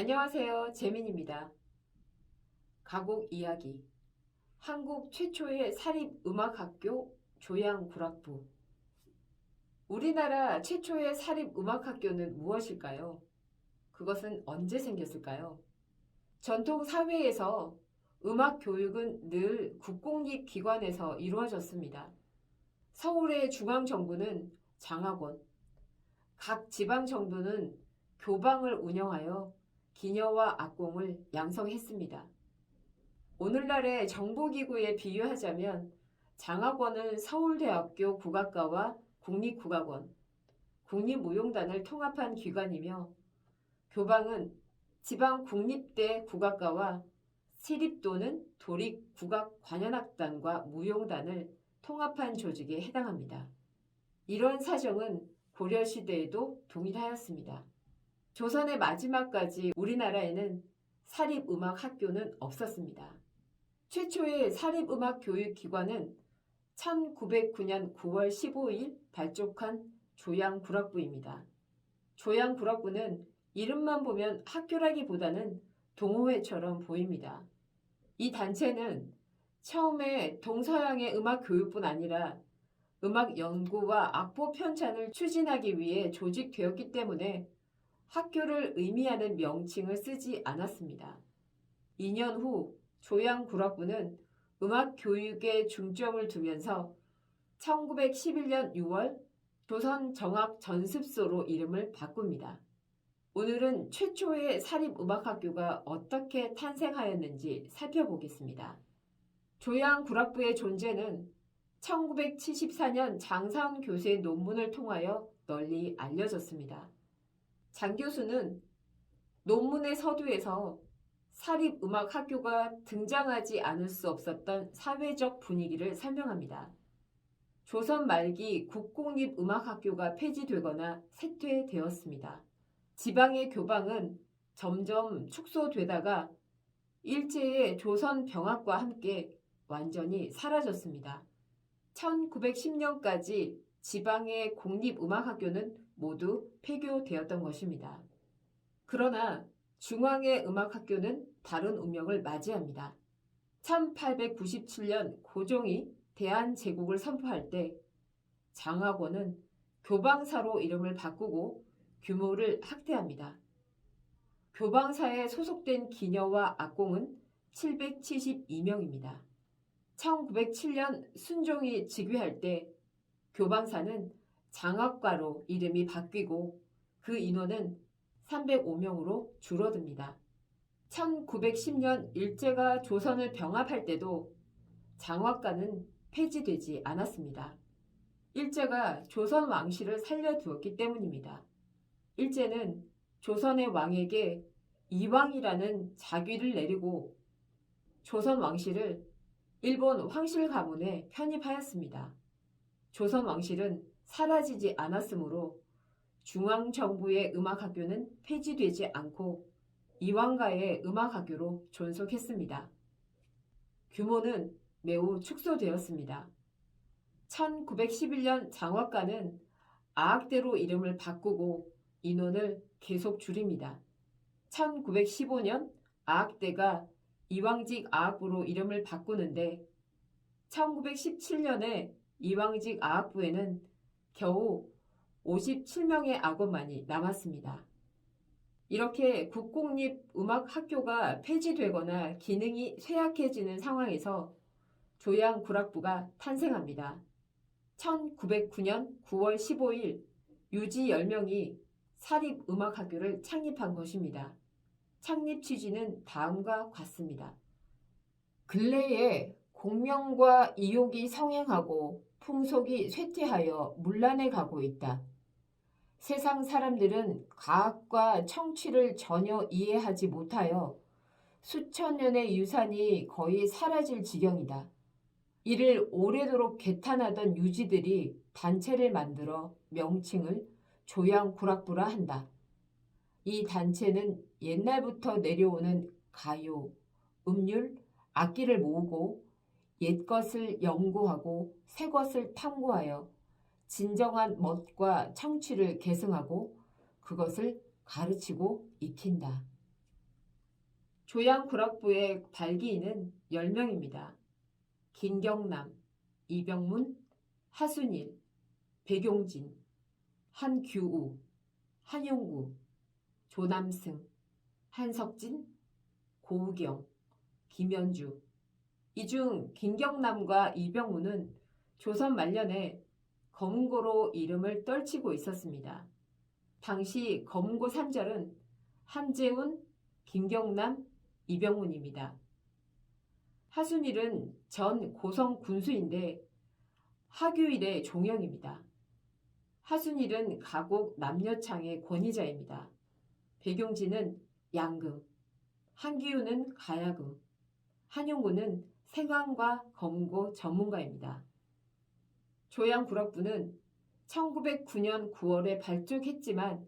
안녕하세요. 재민입니다. 가곡 이야기. 한국 최초의 사립음악학교 조양구락부. 우리나라 최초의 사립음악학교는 무엇일까요? 그것은 언제 생겼을까요? 전통 사회에서 음악 교육은 늘 국공립 기관에서 이루어졌습니다. 서울의 중앙정부는 장학원, 각 지방정부는 교방을 운영하여 기녀와 악공을 양성했습니다. 오늘날의 정보기구에 비유하자면 장학원은 서울대학교 국악과와 국립국악원, 국립무용단을 통합한 기관이며 교방은 지방 국립대 국악과와 시립도는 도립 국악 관현악단과 무용단을 통합한 조직에 해당합니다. 이런 사정은 고려시대에도 동일하였습니다. 조선의 마지막까지 우리나라에는 사립음악학교는 없었습니다. 최초의 사립음악 교육기관은 1909년 9월 15일 발족한 조양구락부입니다. 조양구락부는 이름만 보면 학교라기보다는 동호회처럼 보입니다. 이 단체는 처음에 동서양의 음악 교육뿐 아니라 음악 연구와 악보 편찬을 추진하기 위해 조직되었기 때문에 학교를 의미하는 명칭을 쓰지 않았습니다. 2년 후 조양 구락부는 음악 교육에 중점을 두면서 1911년 6월 조선 정악 전습소로 이름을 바꿉니다. 오늘은 최초의 사립음악학교가 어떻게 탄생하였는지 살펴보겠습니다. 조양 구락부의 존재는 1974년 장사훈 교수의 논문을 통하여 널리 알려졌습니다. 장 교수는 논문의 서두에서 사립음악학교가 등장하지 않을 수 없었던 사회적 분위기를 설명합니다. 조선 말기 국공립음악학교가 폐지되거나 쇠퇴되었습니다. 지방의 교방은 점점 축소되다가 일제의 조선 병합과 함께 완전히 사라졌습니다. 1910년까지 지방의 공립음악학교는 모두 폐교되었던 것입니다. 그러나 중앙의 음악학교는 다른 운명을 맞이합니다. 1897년 고종이 대한제국을 선포할 때 장학원은 교방사로 이름을 바꾸고 규모를 확대합니다. 교방사에 소속된 기녀와 악공은 772명입니다. 1907년 순종이 즉위할 때 교방사는 장학과로 이름이 바뀌고 그 인원은 305명으로 줄어듭니다. 1910년 일제가 조선을 병합할 때도 장학과는 폐지되지 않았습니다. 일제가 조선 왕실을 살려두었기 때문입니다. 일제는 조선의 왕에게 이왕이라는 자귀를 내리고 조선 왕실을 일본 황실 가문에 편입하였습니다. 조선 왕실은 사라지지 않았으므로 중앙정부의 음악학교는 폐지되지 않고 이왕가의 음악학교로 존속했습니다. 규모는 매우 축소되었습니다. 1911년 장학과는 아학대로 이름을 바꾸고 인원을 계속 줄입니다. 1915년 아학대가 이왕직 아학부로 이름을 바꾸는데 1917년에 이왕직 아학부에는 겨우 57명의 악원만이 남았습니다. 이렇게 국공립 음악 학교가 폐지되거나 기능이 쇠약해지는 상황에서 조양 구락부가 탄생합니다. 1909년 9월 15일 유지 10명이 사립 음악 학교를 창립한 것입니다. 창립 취지는 다음과 같습니다. 근래에 공명과 이욕이 성행하고 풍속이 쇠퇴하여 문란해 가고 있다. 세상 사람들은 과학과 청취를 전혀 이해하지 못하여 수천 년의 유산이 거의 사라질 지경이다. 이를 오래도록 개탄하던 유지들이 단체를 만들어 명칭을 조양구락부라 한다. 이 단체는 옛날부터 내려오는 가요, 음률, 악기를 모으고 옛 것을 연구하고 새 것을 탐구하여 진정한 멋과 청취를 계승하고 그것을 가르치고 익힌다. 조양 구락부의 발기인은 10명입니다. 김경남, 이병문, 하순일, 백용진, 한규우, 한용구, 조남승, 한석진, 고우경, 김현주. 이 중 김경남과 이병우는 조선 말년에 검은고로 이름을 떨치고 있었습니다. 당시 검은고 산절은 함재훈, 김경남, 이병훈입니다. 하순일은 전 고성 군수인데 하규일의 종영입니다. 하순일은 가곡 남녀창의 권위자입니다. 백용진은 양금, 한기우는 가야금, 한용구는 생황과 검은고 전문가입니다. 조양 구락부는 1909년 9월에 발족했지만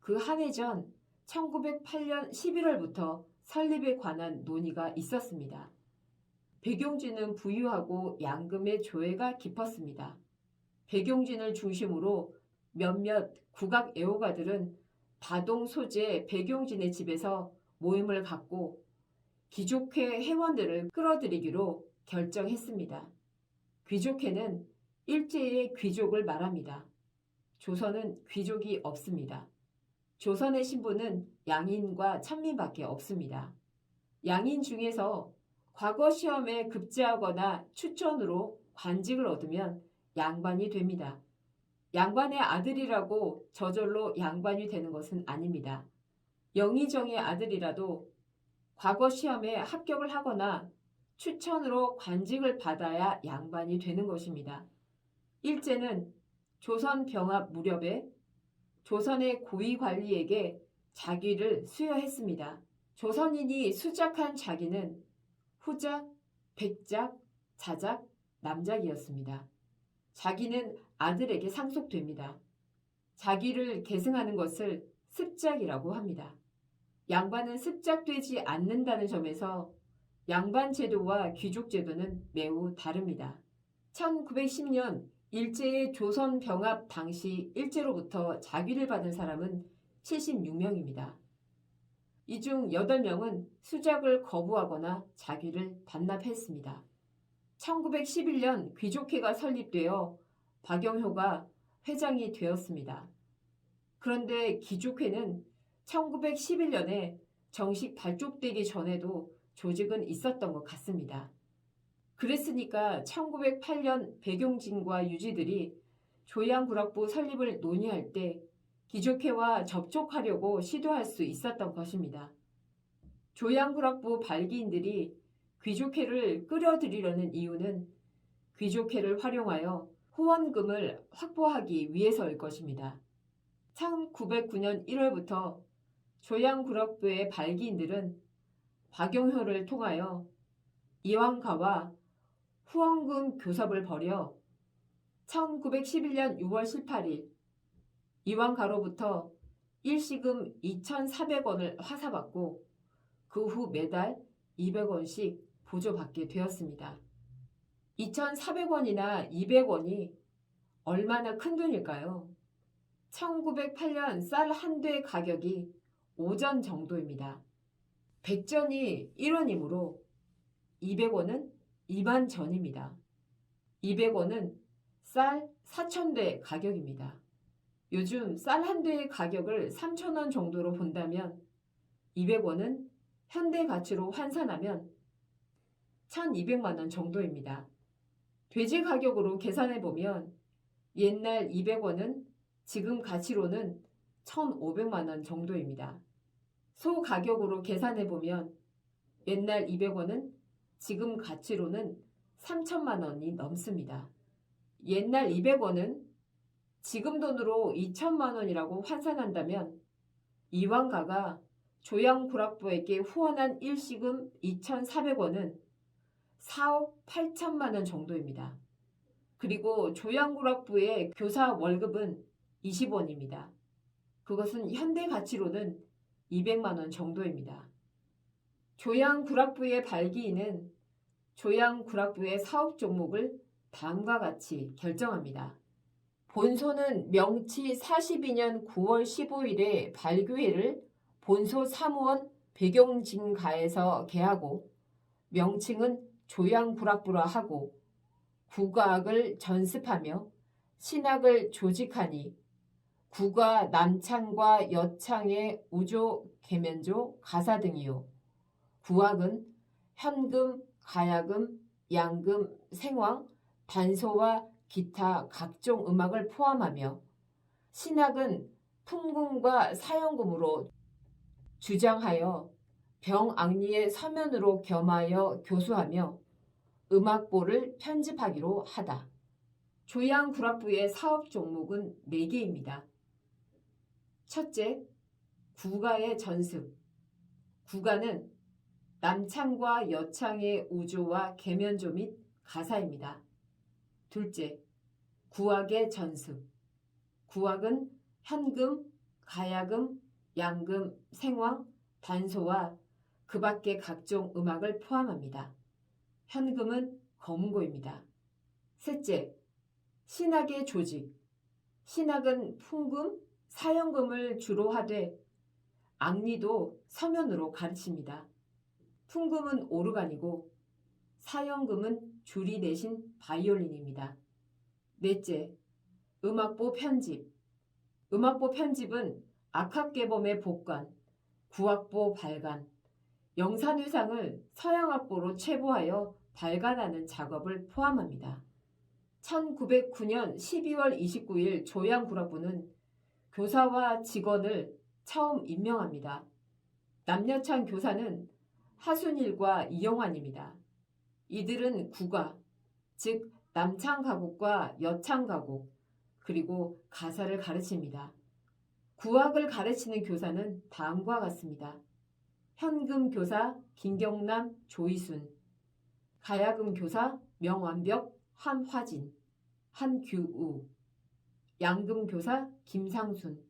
그 한 해 전 1908년 11월부터 설립에 관한 논의가 있었습니다. 백용진은 부유하고 양금의 조예가 깊었습니다. 백용진을 중심으로 몇몇 국악 애호가들은 다동 소재 백용진의 집에서 모임을 갖고 귀족회 회원들을 끌어들이기로 결정했습니다. 귀족회는 일제의 귀족을 말합니다. 조선은 귀족이 없습니다. 조선의 신부는 양인과 천민밖에 없습니다. 양인 중에서 과거 시험에 급제하거나 추천으로 관직을 얻으면 양반이 됩니다. 양반의 아들이라고 저절로 양반이 되는 것은 아닙니다. 영의정의 아들이라도 과거 시험에 합격을 하거나 추천으로 관직을 받아야 양반이 되는 것입니다. 일제는 조선 병합 무렵에 조선의 고위 관리에게 자기를 수여했습니다. 조선인이 수작한 자기는 후작, 백작, 자작, 남작이었습니다. 자기는 아들에게 상속됩니다. 자기를 계승하는 것을 습작이라고 합니다. 양반은 습작되지 않는다는 점에서 양반 제도와 귀족 제도는 매우 다릅니다. 1910년 일제의 조선 병합 당시 일제로부터 자귀를 받은 사람은 76명입니다. 이 중 8명은 수작을 거부하거나 자귀를 반납했습니다. 1911년 귀족회가 설립되어 박영효가 회장이 되었습니다. 그런데 귀족회는 1911년에 정식 발족되기 전에도 조직은 있었던 것 같습니다. 그랬으니까 1908년 백용진과 유지들이 조양구락부 설립을 논의할 때 기족회와 접촉하려고 시도할 수 있었던 것입니다. 조양구락부 발기인들이 귀족회를 끌어들이려는 이유는 귀족회를 활용하여 후원금을 확보하기 위해서일 것입니다. 1909년 1월부터 조양구락부의 발기인들은 박용효를 통하여 이왕가와 후원금 교섭을 벌여 1911년 6월 18일 이왕가로부터 일시금 2,400원을 화사받고 그 후 매달 200원씩 보조받게 되었습니다. 2,400원이나 200원이 얼마나 큰 돈일까요? 1908년 쌀 한 대 가격이 5전 정도입니다. 100전이 1원이므로 200원은 2만 전입니다. 200원은 쌀 4,000대 가격입니다. 요즘 쌀 한 대의 가격을 3,000원 정도로 본다면 200원은 현대 가치로 환산하면 1,200만 원 정도입니다. 돼지 가격으로 계산해 보면 옛날 200원은 지금 가치로는 1,500만 원 정도입니다. 소 가격으로 계산해 보면 옛날 200원은 지금 가치로는 3천만 원이 넘습니다. 옛날 200원은 지금 돈으로 2천만 원이라고 환산한다면 이왕가가 조양구락부에게 후원한 일시금 2,400원은 4억 8천만 원 정도입니다. 그리고 조양구락부의 교사 월급은 20원입니다. 그것은 현대 가치로는 200만 원 정도입니다. 조양 구락부의 발기인은 조양 구락부의 사업 종목을 다음과 같이 결정합니다. 본소는 명치 42년 9월 15일에 발교회를 본소 사무원 백용진가에서 개하고 명칭은 조양구락부라 하고 국악을 전습하며 신학을 조직하니 국가 남창과 여창의 우조, 계면조, 가사 등이요. 구악은 현금, 가야금, 양금, 생황, 단소와 기타 각종 음악을 포함하며 신학은 풍금과 사연금으로 주장하여 병악리의 서면으로 겸하여 교수하며 음악보를 편집하기로 하다. 조양 구락부의 사업 종목은 4개입니다. 첫째, 국가의 전습. 국가는 남창과 여창의 우조와 계면조 및 가사입니다. 둘째, 구악의 전습. 구악은 현금, 가야금, 양금, 생황, 단소와 그 밖의 각종 음악을 포함합니다. 현금은 검은고입니다. 셋째, 신학의 조직. 신학은 풍금, 사연금을 주로 하되 악리도 서면으로 가르칩니다. 풍금은 오르간이고 사연금은 줄이 대신 바이올린입니다. 넷째, 음악보 편집. 음악보 편집은 악학개범의 복관, 구악보 발간, 영산회상을 서양악보로 체부하여 발간하는 작업을 포함합니다. 1909년 12월 29일 조양구락부는 교사와 직원을 처음 임명합니다. 남녀창 교사는 하순일과 이영환입니다. 이들은 국가, 즉 남창 가곡과 여창 가곡, 그리고 가사를 가르칩니다. 구악을 가르치는 교사는 다음과 같습니다. 현금 교사 김경남, 조이순, 가야금 교사 명완벽, 한화진, 한규우, 양금 교사 김상순,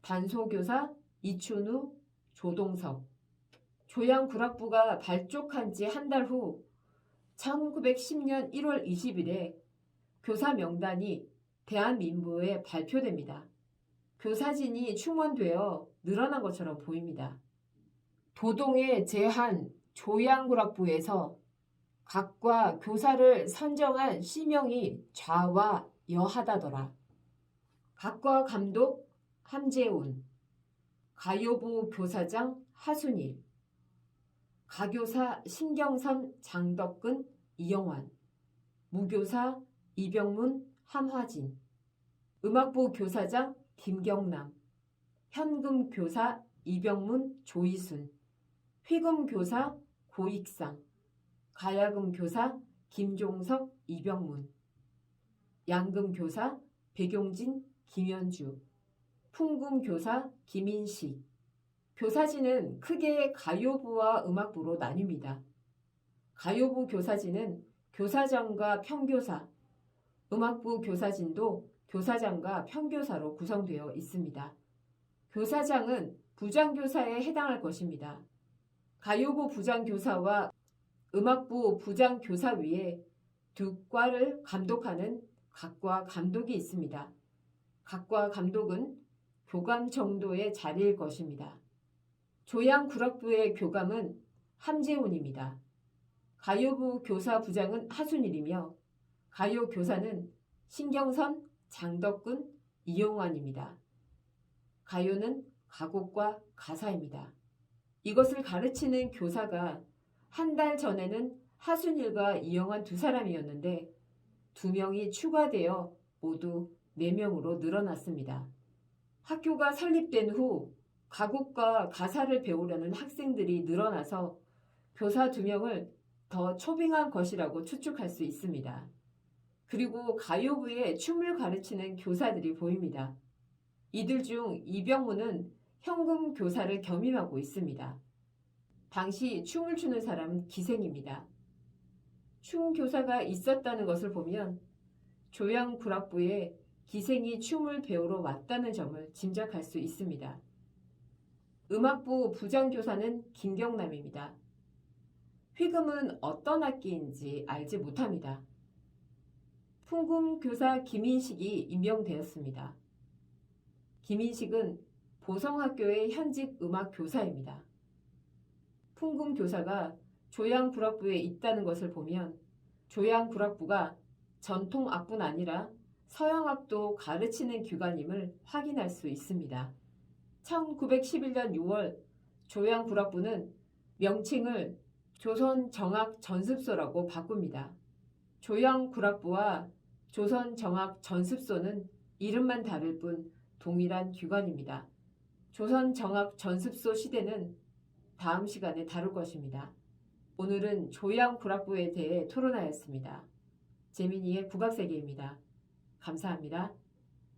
단소 교사 이춘우, 조동석, 조양구락부가 발족한 지 한 달 후 1910년 1월 20일에 교사 명단이 대한민부에 발표됩니다. 교사진이 충원되어 늘어난 것처럼 보입니다. 도동의 제한 조양구락부에서 각과 교사를 선정한 시명이 좌와 여하다더라. 각과 감독 함재훈, 가요부 교사장 하순일, 가교사 신경선 장덕근 이영환, 무교사 이병문 함화진, 음악부 교사장 김경남, 현금 교사 이병문 조이순, 휘금 교사 고익상, 가야금 교사 김종석 이병문, 양금 교사 백용진 김현주, 풍금 교사 김인식, 교사진은 크게 가요부와 음악부로 나뉩니다. 가요부 교사진은 교사장과 평교사, 음악부 교사진도 교사장과 평교사로 구성되어 있습니다. 교사장은 부장교사에 해당할 것입니다. 가요부 부장교사와 음악부 부장교사 위에 두 과를 감독하는 각과 감독이 있습니다. 각과 감독은 교감 정도의 자리일 것입니다. 조양 구락부의 교감은 함재훈입니다. 가요부 교사 부장은 하순일이며 가요 교사는 신경선, 장덕근, 이용환입니다. 가요는 가곡과 가사입니다. 이것을 가르치는 교사가 한 달 전에는 하순일과 이영환 두 사람이었는데 두 명이 추가되어 모두 네 명으로 늘어났습니다. 학교가 설립된 후 가곡과 가사를 배우려는 학생들이 늘어나서 교사 두 명을 더 초빙한 것이라고 추측할 수 있습니다. 그리고 가요부에 춤을 가르치는 교사들이 보입니다. 이들 중 이병무는 현금 교사를 겸임하고 있습니다. 당시 춤을 추는 사람은 기생입니다. 춤 교사가 있었다는 것을 보면 조양구락부에 기생이 춤을 배우러 왔다는 점을 짐작할 수 있습니다. 음악부 부장교사는 김경남입니다. 휘금은 어떤 악기인지 알지 못합니다. 풍금 교사 김인식이 임명되었습니다. 김인식은 보성학교의 현직 음악 교사입니다. 풍금교사가 조양구락부에 있다는 것을 보면 조양구락부가 전통악뿐 아니라 서양악도 가르치는 기관임을 확인할 수 있습니다. 1911년 6월 조양구락부는 명칭을 조선정악전습소라고 바꿉니다. 조양구락부와 조선정악전습소는 이름만 다를 뿐 동일한 기관입니다. 조선정악전습소 시대는 다음 시간에 다룰 것입니다. 오늘은 조양구락부에 대해 토론하였습니다. 재민이의 국악세계입니다. 감사합니다.